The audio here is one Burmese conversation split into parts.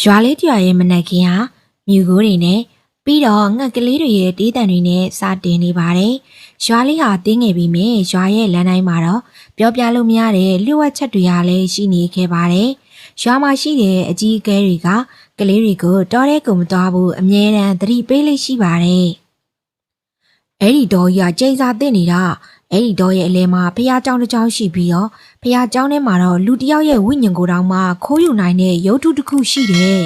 ရွာလေးတရွာရဲ့မနက်ခင်းဟာမြူကိုတွေနဲ့ပြီးတော့ငှက်ကလေးတွေရဲ့တေးတန်တွေနဲ့စတင်နေပါတယ်။ရွာလေးဟာတင်းငယ်ပြီးမြင်ရွာရဲ့လမ်းတိုင်းမှာတော့ပြောပြလို့မရတဲ့လျှို့ဝှက်ချက်တွေဟာလည်းရှိနေခဲ့ပါတယ်။ရွာမှာရှိတဲ့အကြီးအကဲတွေကကလေးတွေကိုတော်တဲ့ကုံမတော်ဘူးအမြဲတမ်းသတိပေးလေးရှိပါတယ်။အဲ့ဒီတော်ကြီးကကျိန်စာတင်နေတာ အဲ့ဒီတော်ရဲ့အလဲမှာဖះเจ้าတစ်เจ้าရှိပြီးတော့ဖះเจ้าထဲမှာတော့လူတစ်ယောက်ရဲ့ဝိညာဉ်ကိုယ်တောင်မှခိုးယူနိုင်တဲ့ရုပ်ထုတစ်ခုရှိတယ်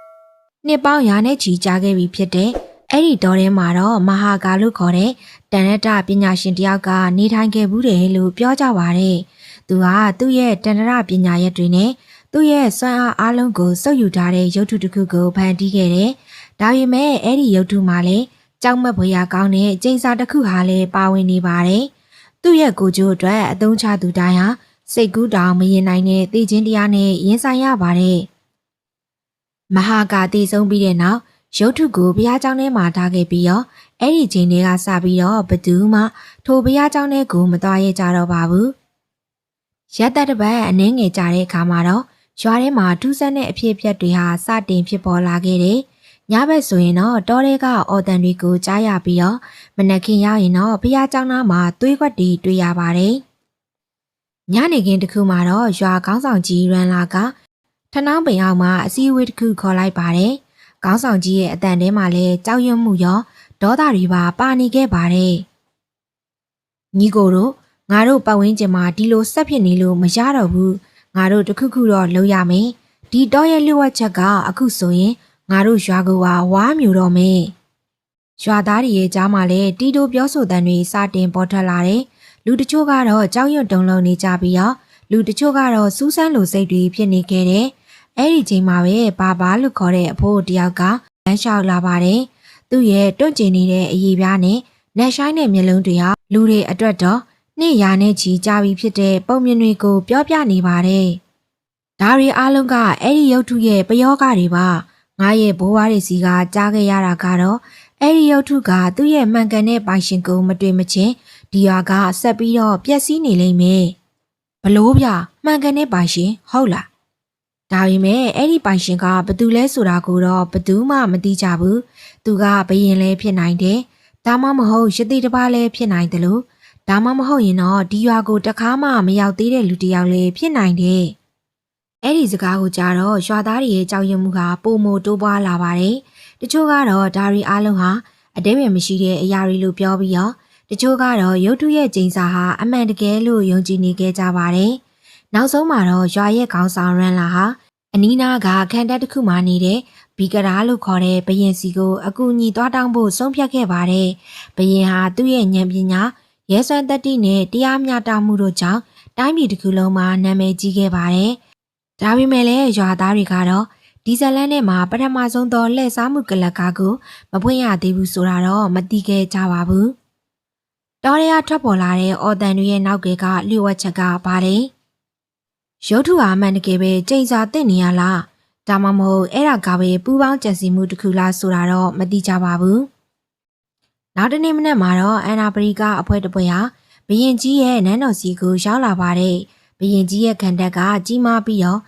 ။နှစ်ပေါင်းရာနဲ့ချီကြာခဲ့ပြီဖြစ်တဲ့အဲ့ဒီတော်ထဲမှာတော့မဟာကာလို့ခေါ်တဲ့တန်ရတပညာရှင်တစ်ယောက်ကနေထိုင်ခဲ့ဘူးတယ်လို့ပြောကြပါတဲ့။သူကသူ့ရဲ့တန်ရပညာရက်တွေနဲ့သူ့ရဲ့စွမ်းအားအလုံးကိုစုပ်ယူထားတဲ့ရုပ်ထုတစ်ခုကိုဖန်တီးခဲ့တယ်။ဒါပေမဲ့အဲ့ဒီရုပ်ထုမှာလည်း ကြောက်မက်ဖွယ်ရာကောင်းတဲ့ကျိန်စာတစ်ခုဟာလည်းပါဝင်နေပါတယ်။သူ့ရဲ့ကိုယ်ကျိုးအတွက်အသုံးချသူတိုင်းဟာစိတ်ကူးတောင်မရင်နိုင်တဲ့သိချင်းတရားနဲ့ရင်ဆိုင်ရပါတယ်။မဟာကာတည်ဆုံးပြီးတဲ့နောက်ရုပ်ထုကိုဘုရားကျောင်းထဲမှာထားခဲ့ပြီးတော့အဲ့ဒီချိန်တွေကစပြီးတော့ဘသူမှထိုဘုရားကျောင်းထဲကိုမသွားရကြတော့ပါဘူး။ရက်သက်တစ်ပတ်အနှင်းငယ်ကြတဲ့အခါမှာတော့ရွာထဲမှာထူးဆန်းတဲ့အဖြစ်အပျက်တွေဟာစတင်ဖြစ်ပေါ်လာခဲ့တယ်။ ညဘက်ဆိုရင်တော့တောထဲကအော်တန်တွေကိုကြားရပြီးတော့မနက်ခင်းရောက်ရင်တော့ဘုရားကျောင်းသားမှာသွေးခွက်တွေတွေ့ရပါတယ်။ညနေခင်းတစ်ခုမှာတော့ရွာကောင်းဆောင်ကြီးရန်လာကထနောင်းပင်အောင်မှာအစည်းအဝေးတစ်ခုခေါ်လိုက်ပါတယ်။ကောင်းဆောင်ကြီးရဲ့အတန်ထဲမှာလည်းကြောက်ရွံ့မှုရောဒေါသတွေပါပါနေခဲ့ပါတယ်။ညီကိုတို့ငါတို့ပတ်ဝန်းကျင်မှာဒီလိုဆက်ဖြစ်နေလို့မရတော့ဘူး။ငါတို့တခုခုတော့လုပ်ရမယ်။ဒီတော့ရဲ့လျှို့ဝှက်ချက်ကအခုဆိုရင် ငါတို့ရွာကဝါဝါမျိုးတော့မယ်။ရွာသားတွေရဲ့ကြားမှာလည်းတီတိုပြောဆိုတန်တွေစတင်ပေါ်ထွက်လာတယ်။လူတချို့ကတော့ကြောက်ရွံ့တုန်လှုပ်နေကြပြီးတော့လူတချို့ကတော့စူးစမ်းလိုစိတ်တွေဖြစ်နေခဲ့တယ်။အဲ့ဒီချိန်မှာပဲဘာဘာလို့ခေါ်တဲ့အဖိုးတယောက်ကလမ်းလျှောက်လာပါတယ်။သူ့ရဲ့တွန့်ကျင်နေတဲ့အရေးပြားနဲ့နက်ဆိုင်တဲ့မျက်လုံးတွေဟာလူတွေအတွက်တော့နှစ်ရာနဲ့ချီကြာပြီဖြစ်တဲ့ပုံမြင်တွေကိုပြောပြနေပါတယ်။ဒါတွေအားလုံးကအဲ့ဒီရုပ်ထုရဲ့ပယောဂတွေပါ ငါရဲ့ဘိုးဘွားတွေစီကကြားခဲ့ရတာကတော့အဲ့ဒီရုပ်ထုကသူ့ရဲ့မှန်ကန်တဲ့ပိုင်ရှင်ကိုမတွေ့မချင်းဒီရွာကဆက်ပြီးတော့ပျက်စီးနေလိမ့်မယ်။ဘလို့ဗျမှန်ကန်တဲ့ပိုင်ရှင်ဟုတ်လား။ဒါပေမဲ့အဲ့ဒီပိုင်ရှင်ကဘသူလဲဆိုတာကိုတော့ဘသူမှမသိကြဘူး။သူကဘယင်လဲဖြစ်နိုင်တယ်။ဒါမှမဟုတ်ရတိတပါးလဲဖြစ်နိုင်တယ်လို့ဒါမှမဟုတ်ရင်တော့ဒီရွာကိုတခါမှမရောက်သေးတဲ့လူတစ်ယောက်လည်းဖြစ်နိုင်တယ်။ အဲ့ဒီစကားကိုကြားတော့ရွာသားတွေရဲ့ကြောက်ရွံ့မှုကပုံမိုတိုးပွားလာပါတယ်။တချို့ကတော့ဒါရီအားလုံးဟာအတိတ်ပဲမရှိတဲ့အရာတွေလို့ပြောပြီးတော့တချို့ကတော့ရုတ်ထုရဲ့ကျင်းစာဟာအမှန်တကယ်လို့ယုံကြည်နေခဲ့ကြပါတယ်။နောက်ဆုံးမှာတော့ရွာရဲ့ခေါင်းဆောင်ရန်လာဟာအနီးနားကခန္ဓာတစ်ခုမှနေတဲ့ဘီကရာလို့ခေါ်တဲ့ဘရင်စီကိုအကူအညီသွားတောင်းဖို့ဆုံးဖြတ်ခဲ့ပါတယ်။ဘရင်ဟာသူ့ရဲ့ဉာဏ်ပညာရဲစွမ်းတက်တိနဲ့တရားမျှတမှုတို့ကြောင့်တိုင်းပြည်တစ်ခုလုံးမှာနာမည်ကြီးခဲ့ပါတယ်။ ဒါပေမဲ့လည်းရွာသားတွေကတော့ဒီဇလန်နဲ့မှာပထမဆုံးသောလှည့်စားမှုကလပ်ကားကိုမပွင့်ရသေးဘူးဆိုတာတော့မသိခဲ့ကြပါဘူး။တော်ရရထွက်ပေါ်လာတဲ့အော်တန်တွေရဲ့နောက်ကကလျှို့ဝှက်ချက်ကပါတယ်။ရုပ်ထုဟာမှန်တကယ်ပဲကြိမ်စာသိနေရလား။ဒါမှမဟုတ်အဲ့ဒါကပဲပူပေါင်းကြံစီမှုတစ်ခုလားဆိုတာတော့မသိကြပါဘူး။နောက်တနေ့မနက်မှာတော့အန်နာပရီကအဖွဲတစ်ပွဲဟာဘရင်ကြီးရဲ့နန်းတော်စီကိုရောက်လာပါတယ်။ ဘရင်ကြီးရဲ့ခံတက်ကကြီးမားပြီးတော့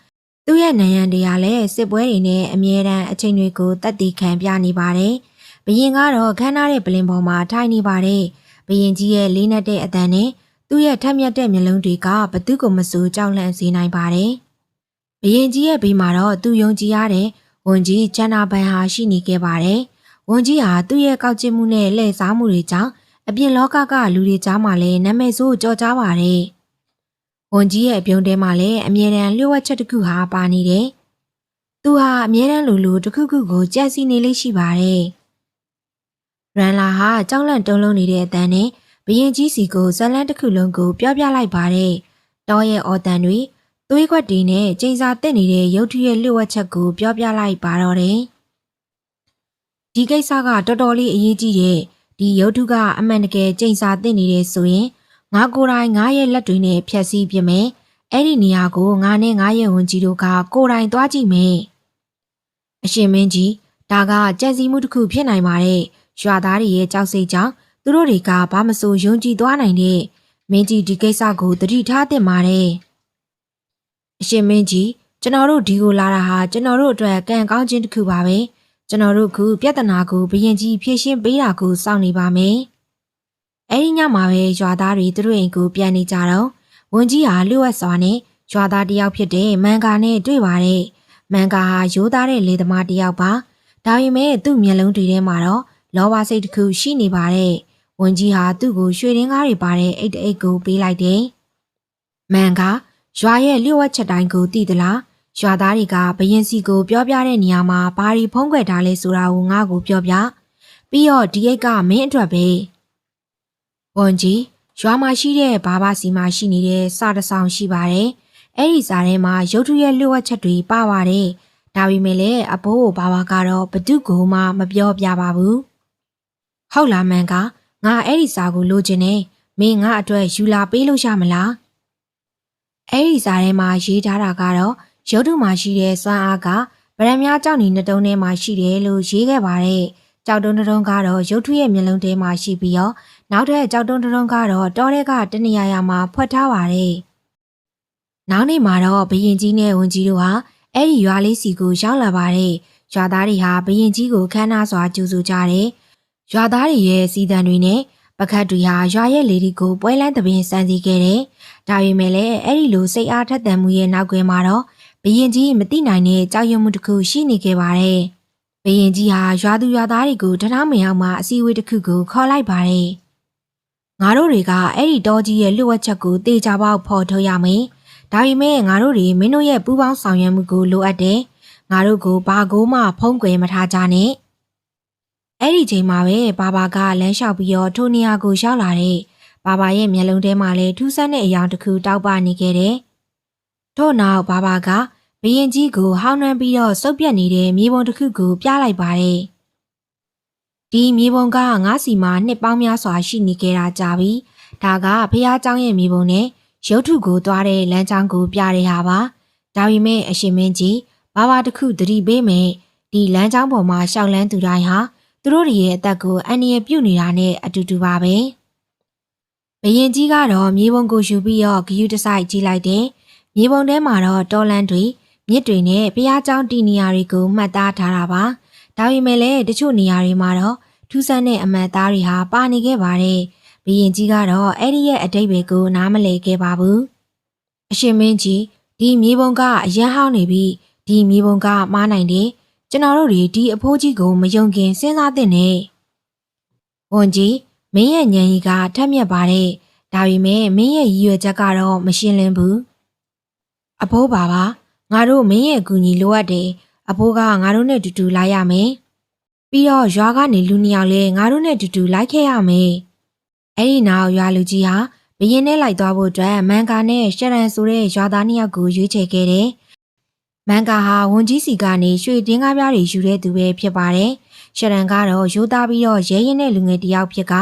သူ့ရဲ့နယံတွေကလည်းစစ်ပွဲတွေနဲ့အမြဲတမ်းအချိန်တွေကိုတတ်တည်ခံပြနေပါတယ်။ဘရင်ကတော့ခမ်းနားတဲ့ပလင်ပေါ်မှာထိုင်နေပါတယ်။ဘရင်ကြီးရဲ့လေးနက်တဲ့အတန်နဲ့သူ့ရဲ့ထက်မြက်တဲ့မျက်လုံးတွေကဘသူ့ကိုမဆိုကြောက်လန့်စေနိုင်ပါတယ်။ဘရင်ကြီးရဲ့ဘေးမှာတော့သူယုံကြည်ရတဲ့ဝန်ကြီးချန်နာဘန်ဟာရှိနေခဲ့ပါတယ်။ဝန်ကြီးဟာသူ့ရဲ့ကောက်ကျစ်မှုနဲ့လှည့်စားမှုတွေကြောင့်အပြင်လောကကလူတွေကြားမှာလည်းနာမည်ဆိုးကြော်ကြားပါတယ်။ ဝန်ကြီးရဲ့အပြုံးထဲမှာလည်းအမြဲတမ်းလျှို့ဝှက်ချက်တစ်ခုဟာပါနေတယ်။သူဟာအမြဲတမ်းလူလူတစ်ခုခုကိုကြက်စီနေလေးရှိပါတယ်။ရန်လာဟာကြောက်လန့်တုံးလုံးနေတဲ့အတန်းနဲ့ဘရင်ကြီးစီကိုဇလန်းတစ်ခုလုံးကိုပြောပြလိုက်ပါတယ်။တောရဲ့အော်တန်တွေသွေးခွက်တွေနဲ့ကျိန်စာတက်နေတဲ့ရုပ်ထုရဲ့လျှို့ဝှက်ချက်ကိုပြောပြလိုက်ပါတော့တယ်။ဒီကိစ္စကတော်တော်လေးအရေးကြီးတဲ့ဒီရုပ်ထုကအမှန်တကယ်ကျိန်စာတက်နေတဲ့ဆိုရင် ငါကိုယ်တိုင်ငါရဲ့လက်တွေနဲ့ဖြတ်စည်းပြမယ်။အဲ့ဒီနေရာကိုငါနဲ့ငါရဲ့ဝန်ကြီးတို့ကကိုယ်တိုင်သွားကြည့်မယ်။အရှင်မင်းကြီးဒါကကြံစည်မှုတစ်ခုဖြစ်နိုင်ပါတယ်။ရွာသားတွေရဲ့ကြောက်စိတ်ကြောင့်သူတို့တွေကဘာမဆိုယုံကြည်သွားနိုင်တဲ့မင်းကြီးဒီကိစ္စကိုသတိထားသင့်ပါတယ်။အရှင်မင်းကြီးကျွန်တော်တို့ဒီကိုလာတာဟာကျွန်တော်တို့အတွက်ကံကောင်းခြင်းတစ်ခုပါပဲကျွန်တော်တို့ကပြဿနာကိုဘရင်ကြီးဖြေရှင်းပေးတာကိုစောင့်နေပါမယ် အဲ့ဒီညမှာပဲရွာသားတွေသူတို့အိမ်ကိုပြန်နေကြတော့ဝန်ကြီးဟာလျှို့ဝှက်စွာနဲ့ရွာသားတစ်ယောက်ဖြစ်တဲ့မန်ကာနဲ့တွေ့ပါတယ်မန်ကာဟာရိုးသားတဲ့လေသမားတစ်ယောက်ပါဒါပေမဲ့သူ့မျက်လုံးတွေထဲမှာတော့လောဘစိတ်တစ်ခုရှိနေပါတယ်ဝန်ကြီးဟာသူ့ကိုရွှေရင်းကားတွေပါတဲ့အိတ်တအိတ်ကိုပေးလိုက်တယ်မန်ကာရွာရဲ့လျှို့ဝှက်ချက်တိုင်းကိုသိသလားရွာသားတွေကဘရင်စီကိုပြောပြတဲ့နေရာမှာဘာတွေဖုံးကွယ်ထားလဲဆိုတာကိုငါ့ကိုပြောပြပြီးတော့ဒီအိတ်ကမင်းအတွက်ပဲ ဝန်ကြီးရွာမှာရှိတဲ့ဘာဘာစီမှာရှိနေတဲ့စာတစ်ဆောင်ရှိပါတယ်အဲ့ဒီစာထဲမှာရုတ်ထုရဲ့လျှို့ဝှက်ချက်တွေပါပါတယ်ဒါပေမဲ့လည်းအဖိုးကိုဘာဘာကတော့ဘသူ့ကိုမှမပြောပြပါဘူးဟုတ်လားမန်ကငါအဲ့ဒီစာကိုလိုချင်နေမင်းငါအတွက်ယူလာပေးလို့ရမလားအဲ့ဒီစာထဲမှာရေးထားတာကတော့ရုပ်တုမှာရှိတဲ့စွမ်းအားကဗရံများကြောက်နေနှတုံးထဲမှာရှိတယ်လို့ရေးခဲ့ပါတယ်ကြောက်တုံးနှတုံးကတော့ရုပ်ထုရဲ့မျက်လုံးထဲမှာရှိပြီးတော့ နောက်ထပ်ကြောက်တုံးနှတုံးကတော့တောထဲကတနေရာရာမှာဖွက်ထားပါတယ်နောက်နေ့မှာတော့ဘရင်ကြီးနဲ့ဝန်ကြီးတို့ဟာအဲ့ဒီရွာလေးစီကိုရောက်လာပါတယ်ရွာသားတွေဟာဘရင်ကြီးကိုခမ်းနားစွာကြိုဆိုကြတယ်ရွာသားတွေရဲ့စီတံတွေနဲ့ပကတ်တွေဟာရွာရဲ့လေဒီကိုပွဲလန်းသပင်စမ်းစီခဲ့တယ်ဒါပေမဲ့လည်းအဲ့ဒီလိုစိတ်အားထက်သန်မှုရဲ့နောက်ကွယ်မှာတော့ဘရင်ကြီးမသိနိုင်တဲ့ကြောက်ရွံ့မှုတစ်ခုရှိနေခဲ့ပါတယ်။ဘရင်ကြီးဟာရွာသူရွာသားတွေကိုတထောင်မယောင်မှအစည်းအဝေးတစ်ခုကိုခေါ်လိုက်ပါတယ်။ ငါတို့တွေကအဲ့ဒီတောကြီးရဲ့လွတ်ဝက်ချက်ကိုတေချာပေါက်ဖော်ထုတ်ရမယ်။ဒါပေမဲ့ငါတို့တွေမင်းတို့ရဲ့ပူးပေါင်းဆောင်ရွက်မှုကိုလိုအပ်တယ်။ငါတို့ကိုဘာကိုမှဖုံးကွယ်မထားကြနဲ့။အဲ့ဒီချိန်မှာပဲဘာဘာကလမ်းလျှောက်ပြီးတော့ထိုနေရာကိုရောက်လာတဲ့ဘာဘာရဲ့မျက်လုံးထဲမှာလည်းထူးဆန်းတဲ့အယောင်တစ်ခုတောက်ပနေခဲ့တယ်။ထို့နောက်ဘာဘာကဘရင်ကြီးကိုဟောင်းနှမ်းပြီးတော့စုပ်ပြက်နေတဲ့မြေပုံတစ်ခုကိုပြလိုက်ပါတယ်။ ဒီမြေပုံကငါးစီမှာနှစ်ပေါင်းများစွာရှိနေခဲ့တာကြာပြီ။ဒါကဖះเจ้าရဲ့မြေပုံနဲ့ရုပ်ထုကိုသွားတဲ့လမ်းကြောင်းကိုပြတဲ့ဟာပါ။ဒါပေမဲ့အရှင်မင်းကြီးဘာဘာတစ်ခုသတိပေးမယ်။ဒီလမ်းကြောင်းပေါ်မှာရှောက်လန်းသူတိုင်းဟာသူတို့ရဲ့အသက်ကိုအန္တရာယ်ပြုနေတာနဲ့အတူတူပါပဲ။ဘရင်ကြီးကတော့မြေပုံကိုယူပြီးတော့ဂယုတစိုက်ကြည့်လိုက်တယ်။မြေပုံထဲမှာတော့တော်လန်တွေမြစ်တွေနဲ့ဘုရားကျောင်းတည်နေရာတွေကိုမှတ်သားထားတာပါ။ ဒါပေမဲ့လည်းတချို့နေရာတွေမှာတော့ထူးဆန်းတဲ့အမှတ်သားတွေဟာပါနေခဲ့ပါတယ်။ဘီရင်ကြီးကတော့အဲ့ဒီရဲ့အတိတ်တွေကိုနားမလည်ခဲ့ပါဘူး။အရှင်မင်းကြီးဒီမြေပုံကအရန်ဟောင်းနေပြီးဒီမြေပုံကမားနိုင်တယ်။ကျွန်တော်တို့တွေဒီအဖိုးကြီးကိုမယုံခင်စဉ်းစားသင့်နေ။ဝန်ကြီးမင်းရဲ့ညံကြီးကထက်မြက်ပါတယ်။ဒါပေမဲ့မင်းရဲ့ရည်ရွယ်ချက်ကတော့မရှင်းလင်းဘူး။အဖိုးပါပါငါတို့မင်းရဲ့အကူအညီလိုအပ်တယ် အဖိုးကငါတို့နဲ့တူတူလိုက်ရမယ်ပြီးတော့ရွာကနေလူနှစ်ယောက်လဲငါတို့နဲ့တူတူလိုက်ခဲ့ရမယ်အဲ့ဒီနောက်ရွာလူကြီးဟာဘရင်နဲ့လိုက်သွားဖို့အတွက်မန်ကာနဲ့ရှရန်ဆိုတဲ့ရွာသားနှစ်ယောက်ကိုရွေးချယ်ခဲ့တယ်မန်ကာဟာဝန်ကြီးစီကနေရွှေတင်းကားပြားတွေယူတဲ့သူပဲဖြစ်ပါတယ်ရှရန်ကတော့ရိုးသားပြီးတော့ရဲရင်တဲ့လူငယ်တစ်ယောက်ဖြစ်က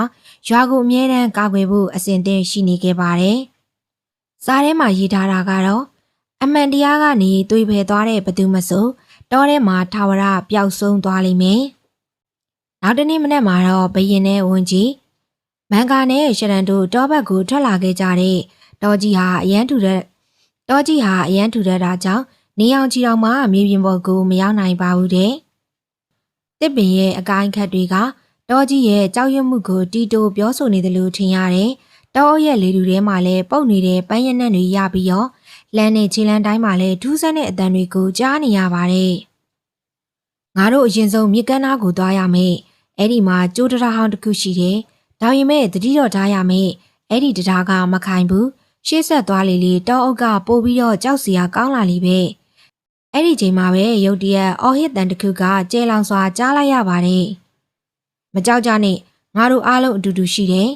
ရွာကိုအမြဲတမ်းကာကွယ်ဖို့အစဉ်သင့်ရှိနေခဲ့ပါတယ်စားထဲမှာရေးထားတာကတော့အမှန်တရားကနေသွေဖယ်သွားတဲ့ဘသူမဆို တောထဲမှာထာဝရပျောက်ဆုံးသွားလိမ့်မယ်။နောက်တနေ့မနက်မှာတော့ဘရင်နဲ့ဝန်ကြီးမန်ကာနဲ့ရှရန်တို့တောဘက်ကိုထွက်လာခဲ့ကြတဲ့တောကြီးဟာအရန်ထူတဲ့တောကြီးဟာအရန်ထူတဲ့တာကြောင့်နေအောင်ကြီးတော်မှမြေပြင်ပေါ်ကိုမရောက်နိုင်ပါဘူးတဲ့။တစ်ပင်ရဲ့အကိုင်းခတ်တွေကတောကြီးရဲ့ကြောက်ရွံ့မှုကိုတီတိုပြောဆိုနေတယ်လို့ထင်ရတယ်။တောရဲ့လေတူထဲမှာလည်းပုတ်နေတဲ့ပန်းရနံ့တွေရပြီးတော့လမ်းနဲ့ခြေလမ်းတိုင်းမှာလည်းဒူးဆန်းတဲ့အတန်တွေကိုကြားနေရပါတယ်။ ငါတို့အရင်ဆုံးမြစ်ကမ်းနားကိုသွားရမယ်။အဲ့ဒီမှာကျိုးတရားဟောင်းတစ်ခုရှိတယ်။ဒါပေမဲ့တတိတော့ထားရမယ်။အဲ့ဒီတရားကမခိုင်ဘူး။ရှေ့ဆက်သွားလေလေတောအုပ်ကပို့ပြီးတော့ကြောက်စရာကောင်းလာလိမ့်ပဲ။အဲ့ဒီချိန်မှာပဲရုတ်တရက်အော်ဟစ်တန်တစ်ခုကကျဲလောင်စွာကြားလိုက်ရပါတယ်။မကြောက်ကြနဲ့ငါတို့အားလုံးအတူတူရှိတယ်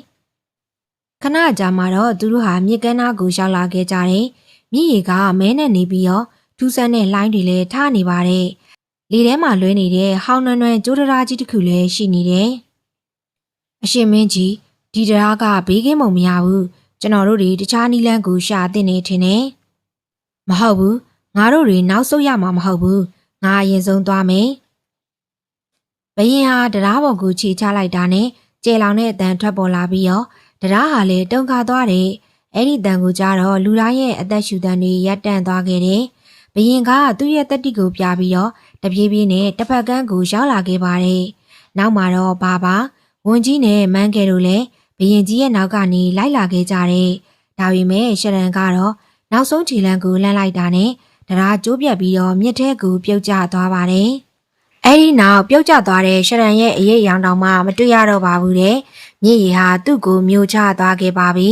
။ခဏကြာမှတော့သူတို့ဟာမြစ်ကမ်းနားကိုရောက်လာခဲ့ကြတယ်။မြည်ရည်ကမဲနဲ့နေပြီးတော့ထူးဆန်းတဲ့လိုင်းတွေလည်းထားနေပါတယ်။ လေထဲမှာလွဲနေတဲ့ဟောင်းနွမ်းနွမ်းကျိုးတရာကြီးတစ်ခုလည်းရှိနေတယ်။အရှင်မင်းကြီးဒီတရားကဘေးကင်းမုံမရဘူး။ကျွန်တော်တို့တွေတခြားနီလန်းကိုရှာတင်နေထင်တယ်။မဟုတ်ဘူး။ငါတို့တွေနောက်ဆုတ်ရမှာမဟုတ်ဘူး။ငါအရင်ဆုံးသွားမယ်။ဘရင်ဟာတရားပေါ်ကိုခြေချလိုက်တာနဲ့ကျဲလောင်တဲ့အတန်ထွက်ပေါ်လာပြီးတော့တရားဟာလည်းတုံခါသွားတယ်။အဲ့ဒီတန်ကိုကြားတော့လူတိုင်းရဲ့အသက်ရှူတန်တွေရပ်တန့်သွားခဲ့တယ်ဘယင်ကသူ့ရဲ့တက်တိကိုပြပြီးတော့ တပြေးပြေးနဲ့တစ်ဖက်ကန်းကိုရောက်လာခဲ့ပါတယ်။နောက်မှာတော့ဘာပါဝန်ကြီးနဲ့မန်းကဲတို့လည်းဘယင်ကြီးရဲ့နောက်ကနေလိုက်လာခဲ့ကြတယ်။ဒါပေမဲ့ရှရန်ကတော့နောက်ဆုံးခြေလမ်းကိုလှမ်းလိုက်တာနဲ့တရားကျိုးပြတ်ပြီးတော့မြစ်ထဲကိုပြုတ်ကျသွားပါတယ်။အဲဒီနောက်ပြုတ်ကျသွားတဲ့ရှရန်ရဲ့အရေးရောင်တောင်မှမတွေ့ရတော့ပါဘူးတဲ့။မြစ်ရည်ဟာသူ့ကိုမျိုးချသွားခဲ့ပါပြီ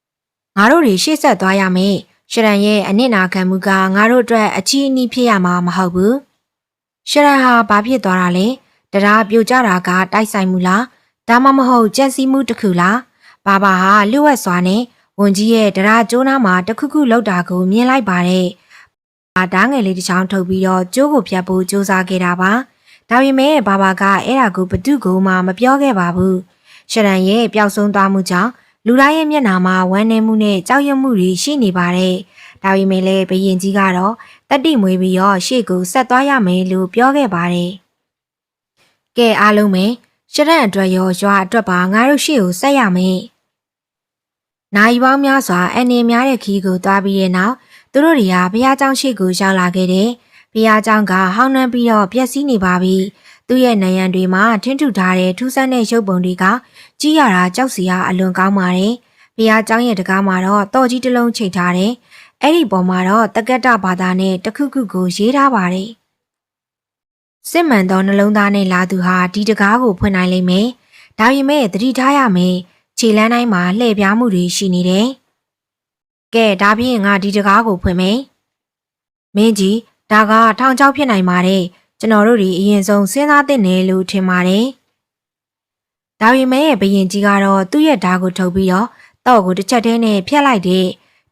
။ငါတို့တွေရှေ့ဆက်သွားရမယ်။ရှရန်ရဲ့အနစ်နာခံမှုကငါတို့အတွက်အချီးအနှီးဖြစ်ရမှာမဟုတ်ဘူး။ ရှရန်ဟာဘာဖြစ်သွားတာလဲ။တရားပြိုကျတာကတိုက်ဆိုင်မှုလား။ဒါမှမဟုတ်ကြက်စီမှုတစ်ခုလား။ဘာဘာဟာလျှို့ဝှက်စွာနဲ့ဝန်ကြီးရဲ့တရားကျိုးနားမှာတစ်ခုခုလောက်တာကိုမြင်လိုက်ပါတယ်။အာဓာငယ်လေးတစ်ချောင်းထုတ်ပြီးတော့ကျိုးကိုဖြတ်ဖို့စူးစမ်းခဲ့တာပါ။ဒါပေမဲ့ဘာဘာကအဲ့ဒါကိုဘသူ့ကိုမှမပြောခဲ့ပါဘူး။ရှရန်ရဲ့ပျောက်ဆုံးသွားမှုကြောင့်လူတိုင်းရဲ့မျက်နှာမှာဝမ်းနည်းမှုနဲ့ကြောက်ရွံ့မှုတွေရှိနေပါတယ်။ဒါပေမဲ့လည်းဘရင်ကြီးကတော့ တတိမွေးပြီးတော့ရှေ့ကိုဆက်သွားရမယ်လို့ပြောခဲ့ပါတယ်။ကဲအားလုံးပဲရှရန်အတွက်ရောရွာအတွက်ပါငါတို့ရှေ့ကိုဆက်ရမယ်။နိုင်ပေါင်းများစွာအနေများတဲ့ခီးကိုသွားပြီးတဲ့နောက်သူတို့တွေကဘုရားကျောင်းရှိကိုရောက်လာခဲ့တယ်။ဘုရားကျောင်းကဟောင်းနှမ်းပြီးတော့ပျက်စီးနေပါပြီ။သူ့ရဲ့နယံတွေမှာထင်းထူထားတဲ့ထူးဆန်းတဲ့ရုပ်ပုံတွေကကြီးရတာကြောက်စရာအလွန်ကောင်းပါတယ်။ဘုရားကျောင်းရဲ့တကားမှာတော့တော်ကြီးတစ်လုံးချိတ်ထားတယ်။ အဲ့ဒီပေါ်မှာတော့တက္ကတဘာသာနဲ့တခုခုကိုရေးထားပါတယ်။စစ်မှန်သောနှလုံးသားနဲ့လာသူဟာဒီတကားကိုဖွင့်နိုင်လိမ့်မယ်။ဒါပေမဲ့သတိထားရမယ်။ခြေလမ်းတိုင်းမှာလှည့်ပြားမှုတွေရှိနေတယ်။ကဲဒါဖြင့်ငါဒီတကားကိုဖွင့်မယ်။မင်းကြီးဒါကထောင်ချောက်ဖြစ်နိုင်ပါတယ်။ကျွန်တော်တို့ဒီအရင်ဆုံးစဉ်းစားသင့်တယ်လို့ထင်ပါတယ်။ဒါပေမဲ့ဘရင်ကြီးကတော့သူ့ရဲ့ဓာတ်ကိုထုတ်ပြီးတော့တော့ကိုတစ်ချက်တည်းနဲ့ဖျက်လိုက်တဲ့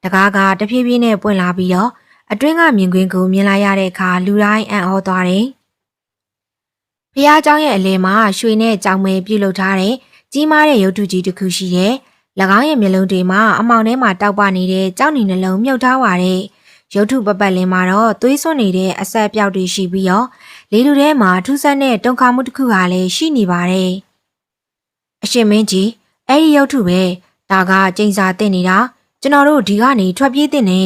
တကားကတဖြည်းဖြည်းနဲ့ပွင့်လာပြီးတော့အတွင်းကမြင်ကွင်းကိုမြင်လာရတဲ့အခါလူတိုင်းအံ့ဩသွားတယ်။ဘုရားကျောင်းရဲ့အလယ်မှာရွှေနဲ့ကြောင်မဲပြုလုပ်ထားတဲ့ကြီးမားတဲ့ရုပ်တုကြီးတစ်ခုရှိတယ်။၎င်းရဲ့မျက်လုံးတွေမှာအမောင်ထဲမှာတောက်ပနေတဲ့ကြောင်နီနှလုံးမြုပ်ထားပါတယ်။ရုပ်ထုပပတ်လင်းမှာတော့သွေးစွန့်နေတဲ့အဆက်ပြောက်တွေရှိပြီးတော့လေလူထဲမှာထူးဆန်းတဲ့တုန်ခါမှုတစ်ခုဟာလည်းရှိနေပါတယ်။အရှင်မင်းကြီးအဲ့ဒီရုပ်ထုပဲဒါကကျိန်စာတင်နေတာ။ ကျွန်တော်တို့ဒီကနေထွက်ပြေးတင်နေ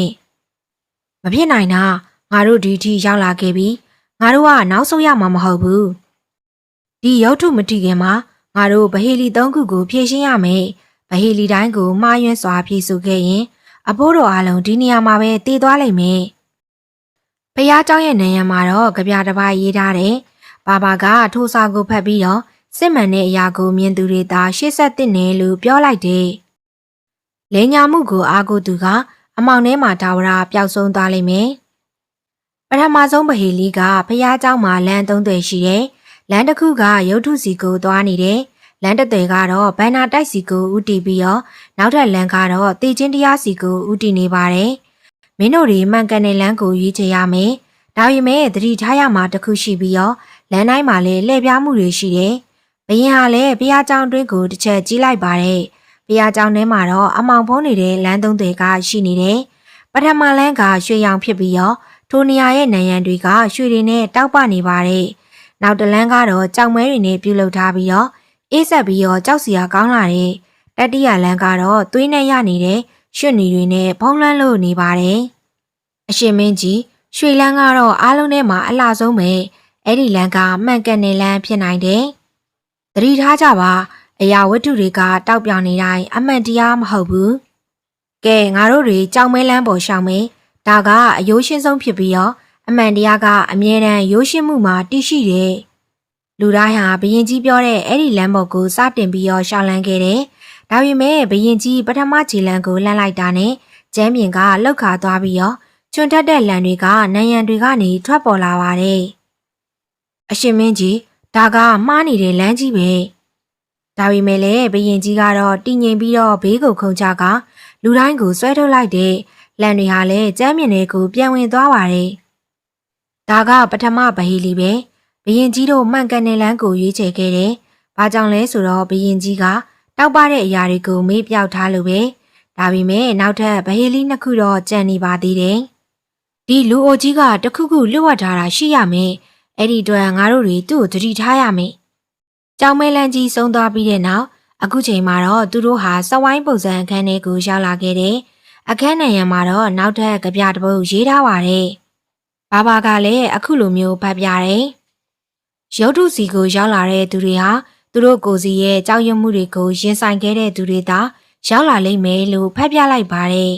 မဖြစ်နိုင်တာငါတို့ဒီထိရောက်လာခဲ့ပြီငါတို့ကနောက်ဆုံးရမှာမဟုတ်ဘူးဒီရုပ်ထုမတိခင်မှာငါတို့ဗဟေလီသုံးခုကိုဖြည့်ရှင်းရမယ်ဗဟေလီတိုင်းကိုမှားယွင်းစွာဖြည့်ဆိုခဲ့ရင် အဖိုးတော်အားလုံးဒီနေရာမှာပဲတည်သွားလိမ့်မယ်ဘုရားကျောင်းရဲ့နေရာမှာတော့ကြပြတစ်ပါးရေးထားတယ်ဘာဘာကထိုးစာကိုဖတ်ပြီးတော့စစ်မှန်တဲ့အရာကိုမြင်သူတွေသာရှေ့ဆက်တင်တယ်လို့ပြောလိုက်တယ် လင်ညာမှုကိုအားကိုသူကအမောင်ထဲမှာဒါဝရပျောက်ဆုံးသွားလိမ့်မယ်ပထမဆုံးဗဟေလီကဖះเจ้าမှာလမ်းသုံးသွယ်ရှိတယ်လမ်းတစ်ခုကရုတ်ထုစီကိုသွားနေတယ်လမ်းတစ်သွယ်ကတော့ဘန်နာတိုက်စီကိုဥတီပြီးတော့နောက်ထပ်လမ်းကတော့တေချင်းတရားစီကိုဥတီနေပါတယ်မင်းတို့တွေမှန်ကန်တဲ့လမ်းကိုရွေးချယ်ရမယ်ဒါပေမဲ့သတိထားရမှာတစ်ခုရှိပြီးတော့လမ်းတိုင်းမှာလည်းလှည့်ပြားမှုတွေရှိတယ်ဘရင်ဟာလည်းဘုရားကျောင်းတွင်းကိုတစ်ချက်ကြီးလိုက်ပါတယ် ဘုရားကျောင်းထဲမှာတော့အမောင်ဖုံးနေတဲ့လမ်းသုံးတွေကရှိနေတယ်ပထမလမ်းကရွှေရောင်ဖြစ်ပြီးတော့ထိုနေရာရဲ့နံရံတွေကရွှေတွေနဲ့တောက်ပနေပါတယ်နောက်တလန်းကတော့ကြောက်မဲတွေနဲ့ပြုတ်လုထားပြီးတော့အေးဆက်ပြီးတော့ကြောက်စရာကောင်းလာတယ်တတိယလန်းကတော့သွေးနဲ့ရနေတဲ့ရွှွနီတွေနဲ့ဖုံးလွှမ်းလို့နေပါတယ်အရှင်မင်းကြီးရွှေလန်းကတော့အားလုံးထဲမှာအလှဆုံးပဲအဲ့ဒီလန်းကမှန်ကန်တဲ့လန်းဖြစ်နိုင်တယ်သတိထားကြပါ အရာဝတ္ထုတွေကတောက်ပြောင်နေတိုင်းအမှန်တရားမဟုတ်ဘူးကဲငါတို့တွေကြောင်မဲလန်းပေါ်ရှောင်မယ်ဒါကအယိုးရှင်းဆုံးဖြစ်ပြီးတော့အမှန်တရားကအမြဲတမ်းရိုးရှင်းမှုမှာတည်ရှိတယ်လူတိုင်းဟာဘရင်ကြီးပြောတဲ့အဲ့ဒီလမ်းပေါ်ကိုစတင်ပြီးတော့ရှောင်လန်းခဲ့တယ်ဒါပေမဲ့ဘရင်ကြီးပထမခြေလမ်းကိုလှမ်းလိုက်တာနဲ့ကျမ်းပြင်ကလောက်ခါသွားပြီးတော့ချွန်ထက်တဲ့လမ်းတွေကနံရံတွေကနေထွက်ပေါ်လာပါတယ်အရှင်မင်းကြီးဒါကမှားနေတဲ့လမ်းကြီးပဲ ဒါပေမဲ့လည်းဘရင်ကြီးကတော့တည်ငြိမ်ပြီးတော့ဘေးကိုခုန်ချကလူတိုင်းကိုဆွဲထုတ်လိုက်တဲ့လန်တွေဟာလည်းကျမ်းမြင်တွေကိုပြန်ဝင်သွားပါတယ်။ဒါကပထမဗဟီလီပဲဘရင်ကြီးတို့မှန်ကန်တဲ့လမ်းကိုရွေးချယ်ခဲ့တယ်။ဘာကြောင့်လဲဆိုတော့ဘရင်ကြီးကတောက်ပတဲ့အရာတွေကိုမေးပြောက်ထားလို့ပဲ။ဒါပေမဲ့နောက်ထပ်ဗဟီလီနှစ်ခုတော့ကြံနေပါသေးတယ်။ဒီလူအိုကြီးကတခုခုလွတ်ဝတ်ထားတာရှိရမယ်။အဲ့ဒီအတွက်ငါတို့တွေသူ့ကိုသတိထားရမယ်။ ကြောင်မဲလန်းကြီးဆုံးသွားပြီးတဲ့နောက်အခုချိန်မှာတော့သူတို့ဟာစဝိုင်းပုံစံအခန်းထဲကိုရောက်လာခဲ့တယ်။အခန်းနံရံမှာတော့နောက်ထပ်ကြပြတစ်ပုဒ်ရေးထားပါတယ်ဘာဘာကလည်းအခုလိုမျိုးဖတ်ပြတယ်ရုတ်ထုစီကိုရောက်လာတဲ့သူတွေဟာသူတို့ကိုယ်စီရဲ့ကြောက်ရွံ့မှုတွေကိုရင်ဆိုင်ခဲ့တဲ့သူတွေသာရောက်လာလိမ့်မယ်လို့ဖတ်ပြလိုက်ပါတယ်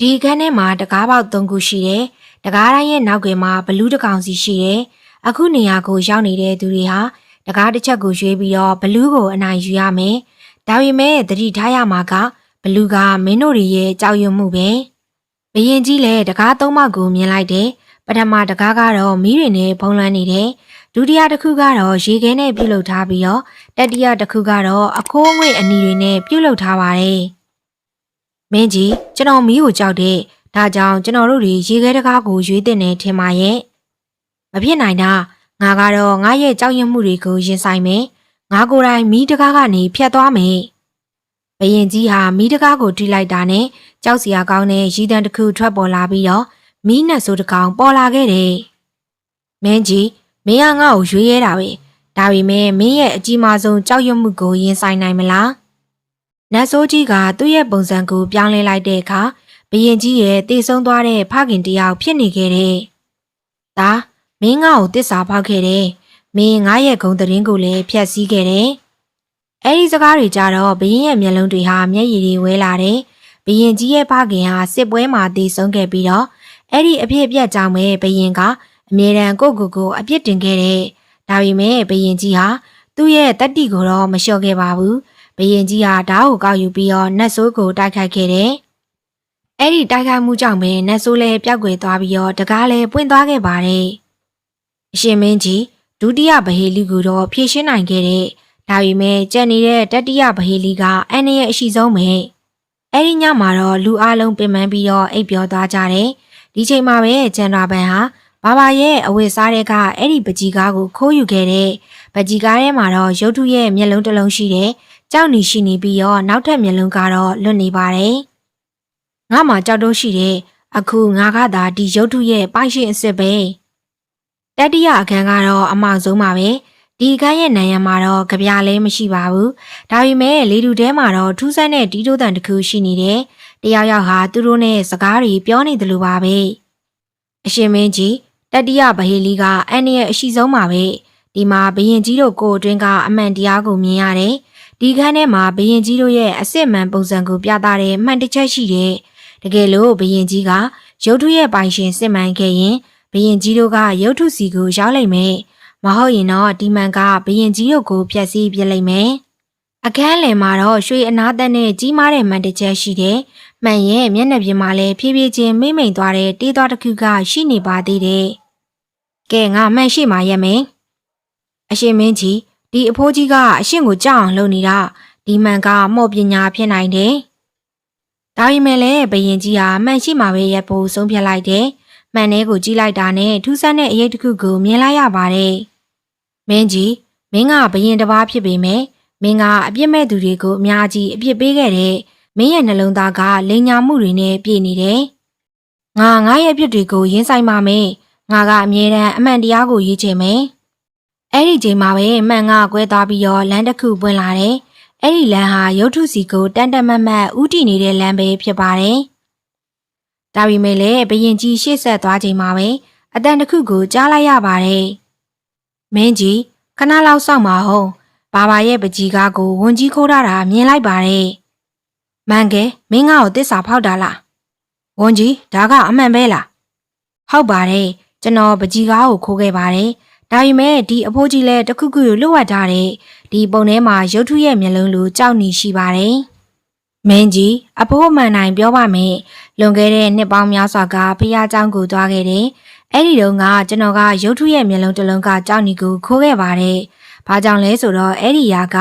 ဒီခန်းထဲမှာတကားပေါက်၃ခုရှိတယ်တကားတိုင်းရဲ့နောက်ကွယ်မှာဘလူးတစ်ကောင်စီရှိတယ်အခုနေရာကိုရောက်နေတဲ့သူတွေဟာ တကားတစ်ချက်ကိုရွေးပြီးတော့ဘလူးကိုအနိုင်ယူရမယ်ဒါပေမဲ့တတိထားရမှာကဘလူးကမင်းတို့တွေရဲ့ကြောက်ရွံ့မှုပဲဘရင်ကြီးလည်းတကားသုံးပေါက်ကိုမြင်လိုက်တယ်ပထမတကားကတော့မီးတွေနဲ့ဖုံးလွှမ်းနေတယ်ဒုတိယတစ်ခုကတော့ရေခဲနဲ့ပြုတ်လုထားပြီးတော့တတိယတစ်ခုကတော့အခိုးအငွေ့အနီတွေနဲ့ပြုတ်လုထားပါတယ်မင်းကြီးကျွန်တော်မီးကိုကြောက်တယ်ဒါကြောင့်ကျွန်တော်တို့တွေရေခဲတကားကိုရွေးတင်နေထင်ပါရဲ့မဖြစ်နိုင်တာ ငါကတော့ငါရဲ့ကြောက်ရွံ့မှုတွေကိုရင်ဆိုင်မယ်ငါကိုယ်တိုင်မီးတကားကနေဖြတ်သွားမယ်ဘရင်ကြီးဟာမီးတကားကိုထိလိုက်တာနဲ့ကြောက်စရာကောင်းတဲ့ရီတန်တစ်ခုထွက်ပေါ်လာပြီးတော့မီးနဲ့ဆိုးတစ်ကောင်ပေါ်လာခဲ့တယ်မင်းကြီးမင်းကငါ့ကိုရွေးရဲတာပဲဒါပေမဲ့မင်းရဲ့အကြီးမားဆုံးကြောက်ရွံ့မှုကိုရင်ဆိုင်နိုင်မလားနတ်ဆိုးကြီးကသူ့ရဲ့ပုံစံကိုပြောင်းလဲလိုက်တဲ့အခါဘရင်ကြီးရဲ့တည်ဆုံးသွားတဲ့ဖခင်တယောက်ဖြစ်နေခဲ့တဲ့ဒါ မင်းငါ့ကိုတစ္ဆာဖောက်ခဲ့တယ်မင်းငါရဲ့ဂုံသတင်းကိုလည်းဖျက်ဆီးခဲ့တယ်အဲ့ဒီစကားတွေကြတော့ဘရင်ရဲ့မျက်လုံးတွေဟာမျက်ရည်တွေဝဲလာတယ်ဘရင်ကြီးရဲ့ဖခင်ဟာစစ်ပွဲမှာတည်ဆုံးခဲ့ပြီးတော့အဲ့ဒီအဖြစ်အပျက်ကြောင့်ပဲဘရင်ကအမြဲတမ်းကိုယ့်ကိုယ်ကိုအပြစ်တင်ခဲ့တဲ့ဒါပေမဲ့ဘရင်ကြီးဟာသူ့ရဲ့တက်တီကိုတော့မလျှော့ခဲ့ပါဘူးဘရင်ကြီးဟာဓာတ်ကိုကောက်ယူပြီးတော့နတ်ဆိုးကိုတိုက်ခိုက်ခဲ့တယ်အဲ့ဒီတိုက်ခိုက်မှုကြောင့်ပဲနတ်ဆိုးလည်းပျောက်ကွယ်သွားပြီးတော့တကားလည်းပွင့်သွားခဲ့ပါတယ် အရှင်မင်းကြီးဒုတိယဗဟေလိကိုတော့ဖြည့်ရှင်းနိုင်ခဲ့တဲ့ဒါပေမဲ့ကြံနေတဲ့တတိယဗဟေလိကအန်ရဲ့အရှိဆုံးပဲအဲ့ဒီညမှာတော့လူအလုံးပင်ပန်းပြီးတော့အိပ်ပျော်သွားကြတယ်ဒီချိန်မှာပဲကျန်ရာပန်ဟာဘာဘာရဲ့အဝတ်စားတဲ့ကအဲ့ဒီပကြီးကားကိုခိုးယူခဲ့တဲ့ပကြီးကားထဲမှာတော့ရုတ်ထုရဲ့မျက်လုံးတစ်လုံးရှိတယ်ကြောက်နေရှိနေပြီးတော့နောက်ထပ်မျက်လုံးကတော့လွတ်နေပါတယ်ငါမှကြောက်တော့ရှိတယ်အခုငါကသာဒီရုတ်ထုရဲ့ပိုက်ရှင်အစ်စ်ပဲ တတိယအခန်းကတော့အမောင်ဆုံးပါပဲဒီကန်းရဲ့နံရံမှာတော့ကြပြလည်းမရှိပါဘူးဒါပေမဲ့လေတူထဲမှာတော့ထူးဆန်းတဲ့တီးတိုးတန်တစ်ခုရှိနေတယ်တယောက်ယောက်ဟာသူတို့နဲ့စကားတွေပြောနေတယ်လို့ပါပဲအရှင်မင်းကြီးတတိယဗဟေလီကအန်ရဲ့အရှိဆုံးပါပဲဒီမှာဘရင်ကြီးတို့ကိုအတွင်းကအမှန်တရားကိုမြင်ရတယ်ဒီခန်းထဲမှာဘရင်ကြီးတို့ရဲ့အစစ်မှန်ပုံစံကိုပြသတဲ့မှန်တစ်ချက်ရှိတယ်တကယ်လို့ဘရင်ကြီးကရုတ်ထုရဲ့ပိုင်ရှင်စစ်မှန်ခဲ့ရင် ဘရင်ကြီးတို့ကရုတ်ထုစီကိုရောက်လိမ့်မယ်မဟုတ်ရင်တော့ဒီမှန်ကဘရင်ကြီးတို့ကိုဖျက်ဆီးပြစ်လိုက်မယ်အခန်းလယ်မှာတော့ရွှေအနာသက်နဲ့ကြီးမားတဲ့မှန်တစ်ချက်ရှိတယ်။မှန်ရဲ့မျက်နှာပြင်မှာလည်းဖြည်းဖြည်းချင်းမိမ့်မိန်သွားတဲ့တေးသွားတစ်ခုကရှိနေပါသေးတယ်။ကဲငါမှန်ရှိမှရက်မယ်။အရှင်မင်းကြီးဒီအဖိုးကြီးကအရှင်ကိုကြောက်အောင်လုပ်နေတာဒီမှန်ကမော့ပညာဖြစ်နိုင်တယ်။ဒါပေမဲ့လည်းဘရင်ကြီးဟာမှန်ရှိမှပဲရက်ဖို့ဆုံးဖြတ်လိုက်တယ်။ မှန်ထဲကိုကြီးလိုက်တာနဲ့ထူးဆန်းတဲ့အရေးတစ်ခုကိုမြင်လိုက်ရပါတယ်။မင်းကြီးမင်းကဘရင်တစ်ပါးဖြစ်ပေမဲ့မင်းကအပြစ်မဲ့သူတွေကိုအများကြီးအပြစ်ပေးခဲ့တဲ့မင်းရဲ့နှလုံးသားကလိန်ညာမှုတွေနဲ့ပြည့်နေတယ်။ငါငါရဲ့အပြစ်တွေကိုရင်ဆိုင်ပါမယ်။ငါကအမြဲတမ်းအမှန်တရားကိုရေးချင်မယ်။အဲ့ဒီချိန်မှာပဲမှန်ကကွဲသွားပြီးတော့လမ်းတစ်ခုပွင့်လာတယ်။အဲ့ဒီလမ်းဟာရုတ်ထုစီကိုတန်တမတ်မတ်ဥတီနေတဲ့လမ်းပဲဖြစ်ပါတယ်။ ဒါပေမဲ့လည်းဘရင်ကြီးရှေ့ဆက်သွားချိန်မှာပဲအတန်တစ်ခုကိုကြားလိုက်ရပါတယ်။မင်းကြီးခဏလောက်စောင့်ပါဟုတ်။ဘာဘာရဲ့ပကြီးကားကိုဝန်ကြီးခိုးထားတာမြင်လိုက်ပါတယ်။မန်ကဲမင်းငါ့ကိုတစ္ဆာဖောက်တာလား။ဝန်ကြီးဒါကအမှန်ပဲလား။ဟုတ်ပါတယ်။ကျွန်တော်ပကြီးကားကိုခိုးခဲ့ပါတယ်။ဒါပေမဲ့ဒီအဖိုးကြီးလည်းတခုခုကိုလွတ်ဝတ်ထားတဲ့ဒီပုံထဲမှာရုတ်ထုရဲ့မျက်လုံးလိုကြောက်နေရှိပါတယ်။ မင်းကြီးအဖိုးမှန်နိုင်ပြောပါမယ်။လွန်ခဲ့တဲ့နှစ်ပေါင်းများစွာကဖះเจ้าကိုသွားခဲ့တယ်။အဲ့ဒီတုန်းကကျွန်တော်ကရုတ်ထုရဲ့မျက်လုံးတစ်လုံးကကြောက်နေကိုခိုးခဲ့ပါတယ်။ဘာကြောင့်လဲဆိုတော့အဲ့ဒီယာက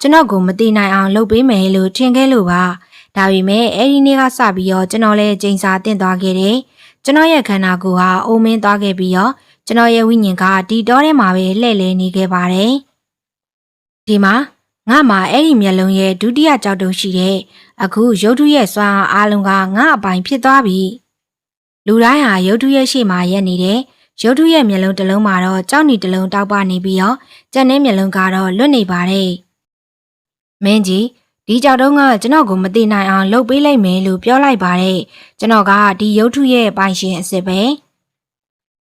ကျွန်တော်ကိုမသိနိုင်အောင်လုပ်ပေးမယ်လို့ထင်ခဲ့လို့ပါ။ဒါပေမဲ့အဲ့ဒီနေ့ကစပြီးတော့ကျွန်တော်လည်းချိန်စာတင်သွားခဲ့တယ်။ကျွန်တော်ရဲ့ခန္ဓာကိုယ်ဟာအိုမင်းသွားခဲ့ပြီးတော့ကျွန်တော်ရဲ့ဝိညာဉ်ကဒီတောထဲမှာပဲလှည့်လည်နေခဲ့ပါတယ်။ဒီမှာ ငါမှအဲ့ဒီမျက်လုံးရဲ့ဒုတိယကြောက်တုံရှိတဲ့အခုရုတ်ထုရဲ့စွမ်းအားအလုံးကငါအပိုင်ဖြစ်သွားပြီ။လူတိုင်းဟာရုတ်ထုရဲ့ရှေ့မှာရက်နေတယ်။ရုတ်ထုရဲ့မျက်လုံးတစ်လုံးမှာတော့ကြောက်နီတစ်လုံးတောက်ပနေပြီးတော့ကြက်နှင်းမျက်လုံးကတော့လွတ်နေပါတယ်။မင်းကြီးဒီကြောက်တုံးကကျွန်တော်ကိုမသိနိုင်အောင်လှုပ်ပေးလိုက်မယ်လို့ပြောလိုက်ပါတယ်။ကျွန်တော်ကဒီရုတ်ထုရဲ့ပိုင်ရှင်အစ်စ်ပဲ။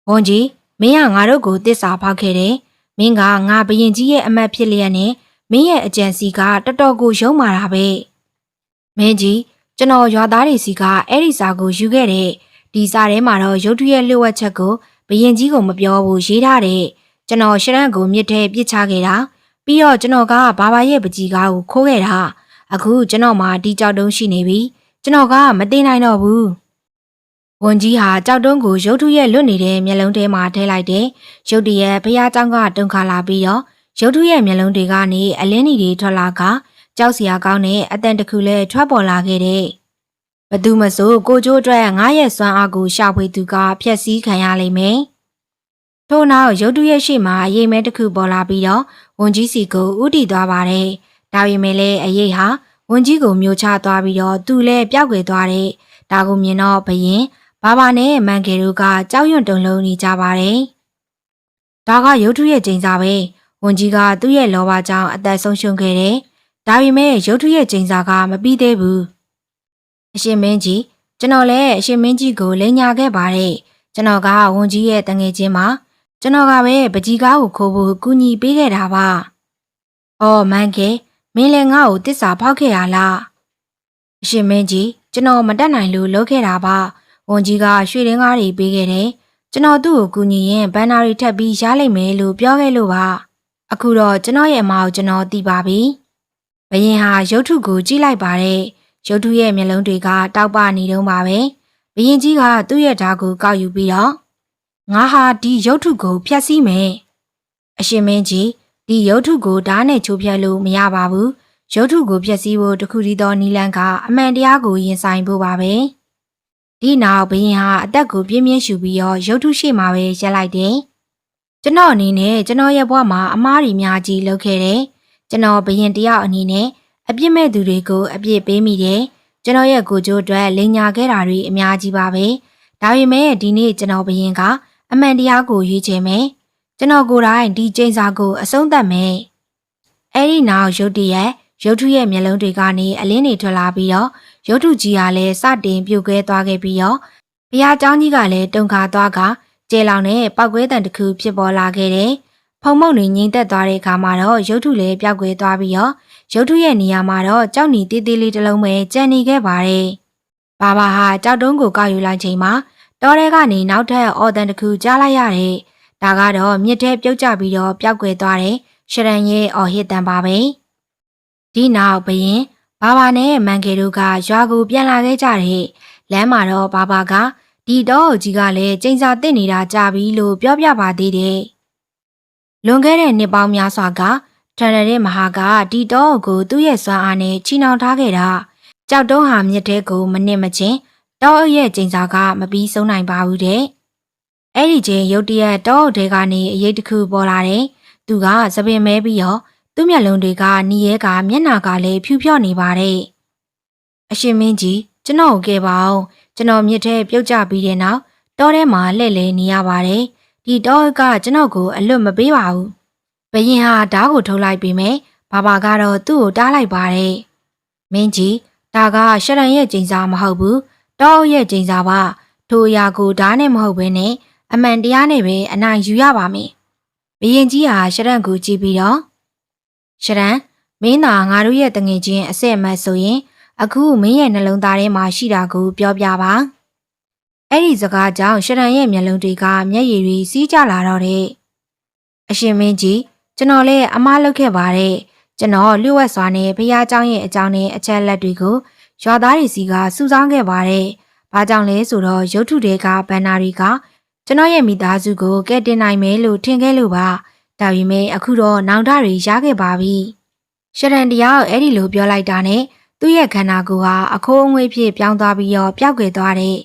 ။ဝန်ကြီးမင်းကငါတို့ကိုတစ္ဆာဖောက်ခဲ့တယ်။မင်းကငါဘရင်ကြီးရဲ့အမတ်ဖြစ်လျက်နဲ့ မင်းရဲ့အကြံစီကတော်တော်ကိုရုံမာတာပဲမင်းကြီးကျွန်တော်ရွာသားတွေစီကအဲ့ဒီစာကိုယူခဲ့တဲ့ဒီစာထဲမှာတော့ရုတ်တရက်လျှို့ဝှက်ချက်ကိုဘရင်ကြီးကမပြောဘူးရေးထားတဲ့ကျွန်တော်ရှရန့်ကိုမြစ်ထဲပစ်ချခဲ့တာပြီးတော့ကျွန်တော်ကဘာဘာရဲ့ပကြီးကားကိုခိုးခဲ့တာအခုကျွန်တော်မှာဒီကြောက်တုံးရှိနေပြီကျွန်တော်ကမတင်နိုင်တော့ဘူးဝန်ကြီးဟာကြောက်တုံးကိုရုတ်တရက်လွတ်နေတဲ့မျက်လုံးထဲမှာထည့်လိုက်တယ်ရုတ်တရက်ဘုရားကျောင်းကတုန်ခါလာပြီးတော့ ရုတ်ထုရဲ့မျက်လုံးတွေကနေအလင်းနီတွေထွက်လာကကြောက်စရာကောင်းတဲ့အတန်တစ်ခုလဲထွက်ပေါ်လာခဲ့တဲ့။ဘသူမဆိုကိုကျိုးအတွက်ငားရဲ့စွမ်းအားကိုရှာဖွေသူကဖျက်ဆီးခံရလိမ့်မယ်။ထို့နောက်ရုတ်ထုရဲ့ရှေ့မှာအရေးမဲတစ်ခုပေါ်လာပြီးတော့ဝန်ကြီးစီကိုဥတီသွားပါတယ်။ဒါပေမဲ့လည်းအရေးဟာဝန်ကြီးကိုမျိုးချသွားပြီးတော့သူလည်းပျောက်ကွယ်သွားတဲ့ဒါကိုမြင်တော့ဘရင်ဘာဘာနဲ့မန်ကယ်တို့ကကြောက်ရွံ့တုန်လှုပ်နေကြပါတယ်။ဒါကရုတ်ထုရဲ့ချိန်စာပဲ။ ဝန်ကြီးကသူ့ရဲ့လောဘကြောင့်အသက်ဆုံးရှုံးခဲ့တယ်။ဒါပေမဲ့ရုတ်ထုရဲ့ချိန်စာကမပြီးသေးဘူး။အရှင်မင်းကြီးကျွန်တော်လည်းအရှင်မင်းကြီးကိုလိန်ညာခဲ့ပါတယ်။ကျွန်တော်ကဝန်ကြီးရဲ့တငယ်ချင်းမှာကျွန်တော်ကပဲပကြီးကားကိုခိုးဖို့ကူညီပေးခဲ့တာပါ။အော်မန်ကယ်မင်းလည်းငါ့ကိုတစ္ဆာဖောက်ခဲ့ရလား။အရှင်မင်းကြီးကျွန်တော်မတက်နိုင်လို့လုပ်ခဲ့တာပါ။ဝန်ကြီးကရွှေရင်းကားတွေပေးခဲ့တယ်။ကျွန်တော်သူ့ကိုကူညီရင်ဘန်နာတွေထပ်ပြီးရလိမ့်မယ်လို့ပြောခဲ့လို့ပါ။ အခုတော့ကျွန်တော်ရဲ့အမကိုကျွန်တော်သိပါပြီ။ဘရင်ဟာရုတ်ထုကိုကြည့်လိုက်ပါတယ်။ရုတ်ထုရဲ့မျက်လုံးတွေကတောက်ပနေတုံးပါပဲ။ဘရင်ကြီးကသူ့ရဲ့ဓာတ်ကိုကောက်ယူပြီးတော့ငါဟာဒီရုတ်ထုကိုဖျက်ဆီးမယ်။အရှင်မင်းကြီးဒီရုတ်ထုကိုဓာတ်နဲ့ချိုးဖျက်လို့မရပါဘူး။ရုတ်ထုကိုဖျက်ဆီးဖို့တခုတည်းသောနီလန်ကအမှန်တရားကိုရင်ဆိုင်ဖို့ပါပဲ။ဒီနောက်ဘရင်ဟာအသက်ကိုပြင်းပြင်းရှူပြီးတော့ရုတ်ထုရှိမှပဲရက်လိုက်တယ်။ ကျွန်တော်အနေနဲ့ကျွန်တော်ရဲ့ဘဝမှာအမားတွေများကြီးလုပ်ခဲ့တယ်။ကျွန်တော်ဘရင်တယောက်အနေနဲ့အပြစ်မဲ့သူတွေကိုအပြစ်ပေးမိတယ်။ကျွန်တော်ရဲ့ကိုကြိုးအတွက်လိန်ညာခဲ့တာတွေအများကြီးပါပဲ။ဒါပေမဲ့ဒီနေ့ကျွန်တော်ဘရင်ကအမှန်တရားကိုရွေးချယ်မယ်။ကျွန်တော်ကိုယ်တိုင်ဒီကျိန်စာကိုအဆုံးသတ်မယ်။အဲ့ဒီနောက်ရုတ်တရက်ရုတ်ထုရဲ့မျက်လုံးတွေကနေအလင်းတွေထွက်လာပြီးတော့ရုတ်ထုကြီးကလည်းစတင်ပြုတ်ခွဲသွားခဲ့ပြီးတော့ဘုရားကျောင်းကြီးကလည်းတုန်ခါသွားက ကျဲလောင်နဲ့ပောက်ကွဲတံတစ်ခုဖြစ်ပေါ်လာခဲ့တယ်။ဖုံမုံတွေငိမ့်သက်သွားတဲ့အခါမှာတော့ရုတ်ထုလည်းပျောက်ကွဲသွားပြီးတော့ရုတ်ထုရဲ့နေရာမှာတော့ကြောက်နီတေးသေးလေးတစ်လုံးပဲကျန်နေခဲ့ပါတယ်။ဘာဘာဟာကြောက်တုံးကိုကောက်ယူလိုက်ချိန်မှာတောထဲကနေနောက်ထပ်အော်တန်တစ်ခုကြားလိုက်ရတယ်။ဒါကတော့မြစ်ထဲပြုတ်ကျပြီးတော့ပျောက်ကွဲသွားတဲ့ရှရန်ရဲ့အော်ဟစ်တန်ပါပဲ။ဒီနောက်ဘရင်ဘာဘာနဲ့မန်ကေတို့ကရွာကိုပြန်လာခဲ့ကြတယ်။လမ်းမှာတော့ဘာဘာက ဒီတော့ကြီးကလည်းကျိန်စာတစ်နေတာကြာပြီလို့ပြောပြပါသေးတယ်။လွန်ခဲ့တဲ့နှစ်ပေါင်းများစွာကထန်ရတဲ့မဟာကဒီတော့ကိုသူ့ရဲ့စွမ်းအားနဲ့ချီနှောင်ထားခဲ့တာ။ကြောက်တုံးဟာမြစ်တဲကိုမနစ်မချင်းတောအုပ်ရဲ့ကျိန်စာကမပြီးဆုံးနိုင်ပါဘူးတဲ့။အဲ့ဒီချိန်ရုတ်တရက်တောအုပ်တဲကနေအရေးတစ်ခုပေါ်လာတယ်။သူကသပင်မဲပြီးတော့သူ့မျက်လုံးတွေကနီးရဲကမျက်နာကလည်းဖြူဖြော့နေပါတယ်။အရှင်မင်းကြီးကျွန်တော်ကိုကဲပါအောင် ကျွန်တော်မြစ်ထဲပြုတ်ကျပြီးတဲ့နောက်တောထဲမှာလှည့်လည်နေရပါတယ်။ဒီတောကကျွန်တော်ကိုအလွတ်မပေးပါဘူး။ဘရင်ဟာဓားကိုထုတ်လိုက်ပြီးမယ်။ဘာဘာကတော့သူ့ကိုတားလိုက်ပါတယ်။မင်းကြီးဒါကရှရန်ရဲ့ကျိန်စာမဟုတ်ဘူး။တောရဲ့ကျိန်စာပါထိုအရာကိုဓားနဲ့မဟုတ်ဘဲနဲ့အမှန်တရားနဲ့ပဲအနိုင်ယူရပါမယ်။ဘရင်ကြီးဟာရှရန်ကိုကြည့်ပြီးတော့ရှရန်မင်းသာငါတို့ရဲ့တငယ်ချင်းအစ်စ်အမတ်ဆိုရင် အခုမင်းရဲ့နှလုံးသားထဲမှာရှိတာကိုပြောပြပါအဲ့ဒီစကားကြောင့်ရှရန်ရဲ့မျက်လုံးတွေကမျက်ရည်တွေစီးကျလာတော့တယ်အရှင်မင်းကြီးကျွန်တော်လည်းအမားလုပ်ခဲ့ပါတယ်ကျွန်တော်လျှို့ဝှက်စွာနဲ့ဘုရားကျောင်းရဲ့အကြောင်းနဲ့အချက်လက်တွေကိုရွာသားတွေစီကစုဆောင်းခဲ့ပါတယ်ဘာကြောင့်လဲဆိုတော့ရုပ်ထုတွေကဗန္နာတွေကကျွန်တော်ရဲ့မိသားစုကိုကဲတင်နိုင်မယ်လို့ထင်ခဲ့လို့ပါဒါပေမဲ့အခုတော့နောင်တတွေရခဲ့ပါပြီရှရန်တယောက်အဲ့ဒီလိုပြောလိုက်တာနဲ့ သူ့ရဲ့ခန္ဓာကိုယ်ဟာအခိုးအငွေ့ဖြစ်ပြောင်းသွားပြီးတော့ပျောက်ကွယ်သွားတဲ့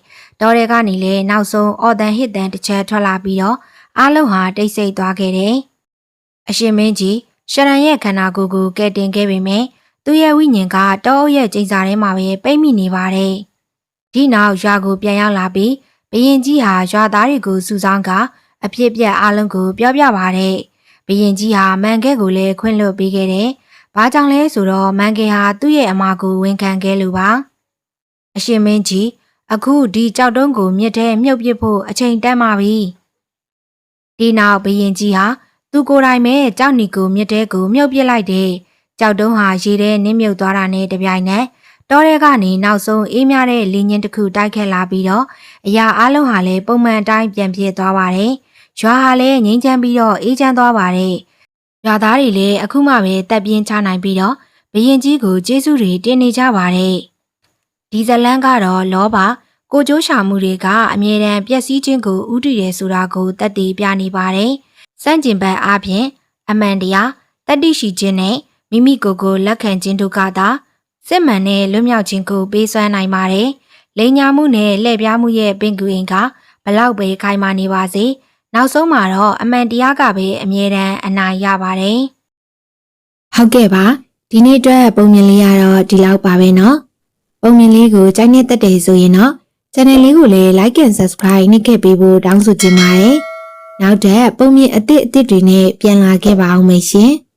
တော်တွေကနေလေနောက်ဆုံးအော်တန်ဟစ်တန်တစ်ချက်ထွက်လာပြီးတော့အားလုံးဟာတိတ်ဆိတ်သွားခဲ့တယ်။အရှင်မင်းကြီးရှရန်ရဲ့ခန္ဓာကိုယ်ကိုကဲတင်ခဲ့ပေမဲ့သူ့ရဲ့ဝိညာဉ်ကတောအုပ်ရဲ့ကျိန်စာထဲမှာပဲပိတ်မိနေပါတယ်။ဒီနောက်ရွာကိုပြန်ရောက်လာပြီးဘရင်ကြီးဟာရွာသားတွေကိုစုဆောင်းကအဖြစ်ပြက်အားလုံးကိုပြောပြပါတယ်။ဘရင်ကြီးဟာမန်ကဲကိုလည်းခွင့်လွှတ်ပေးခဲ့တယ်။ ဘာကြောင့်လဲဆိုတော့မန်ကဲဟာသူ့ရဲ့အမကိုဝန်ခံခဲ့လို့ပါ။အရှင်မင်းကြီးအခုဒီကြောက်တုံးကိုမြစ်ထဲမြုပ်ပစ်ဖို့အချိန်တန်ပါပြီဒီနောက်ဘရင်ကြီးဟာသူကိုယ်တိုင်ပဲကြောက်နီကိုမြစ်တဲကိုမြုပ်ပစ်လိုက်တယ်ကြောက်တုံးဟာရေထဲနင်းမြုပ်သွားတာနဲ့တပြိုင်နက်တောထဲကနေနောက်ဆုံးအေးမြတဲ့လင်းချင်းတစ်ခုတိုက်ခတ်လာပြီးတော့အရာအလုံးဟာလည်းပုံမှန်အတိုင်းပြန်ပြည့်သွားပါတယ်ရွာဟာလည်းငြိမ်းချမ်းပြီးတော့အေးချမ်းသွားပါတယ် ရွာသားတွေလည်းအခုမှပဲတက်ပြင်းချနိုင်ပြီးတော့ဘရင်ကြီးကိုကျေးဇူးတွေတင်နေကြပါတယ်ဒီဇလန်ကတော့လောဘကိုကျိုးရှာမှုတွေကအမြဲတမ်းပျက်စီးခြင်းကိုဥတည်တယ်ဆိုတာကိုတက်တည်ပြနေပါတယ်စန့်ကျင်ဘက်အပြင်အမှန်တရားတတိရှိခြင်းနဲ့မိမိကိုယ်ကိုလက်ခံခြင်းတို့ကသာစစ်မှန်တဲ့လွတ်မြောက်ခြင်းကိုပေးစွမ်းနိုင်ပါတယ်။လိန်ညာမှုနဲ့လှည့်ပြားမှုရဲ့ပင်ကူရင်ကဘလောက်ပဲခိုင်မာနေပါစေ။ နောက်ဆုံးမှာတော့အမှန်တရားကပဲအမြဲတမ်းအနိုင်ရပါတယ်။ဟုတ်ကဲ့ပါဒီနေ့အတွက်ပုံမြင်လေးကတော့ဒီလောက်ပါပဲနော်။ပုံမြင်လေးကိုကြိုက်နေတဲ့တဲ့ဆိုရင်တော့ channel လေးကိုလည်း like and subscribe နှိပ်ခဲ့ပေးဖို့တောင်းဆိုချင်ပါတယ်။နောက်ထပ်ပုံမြင်အသစ်အသစ်တွေနဲ့ပြန်လာခဲ့ပါအောင်မရှင်။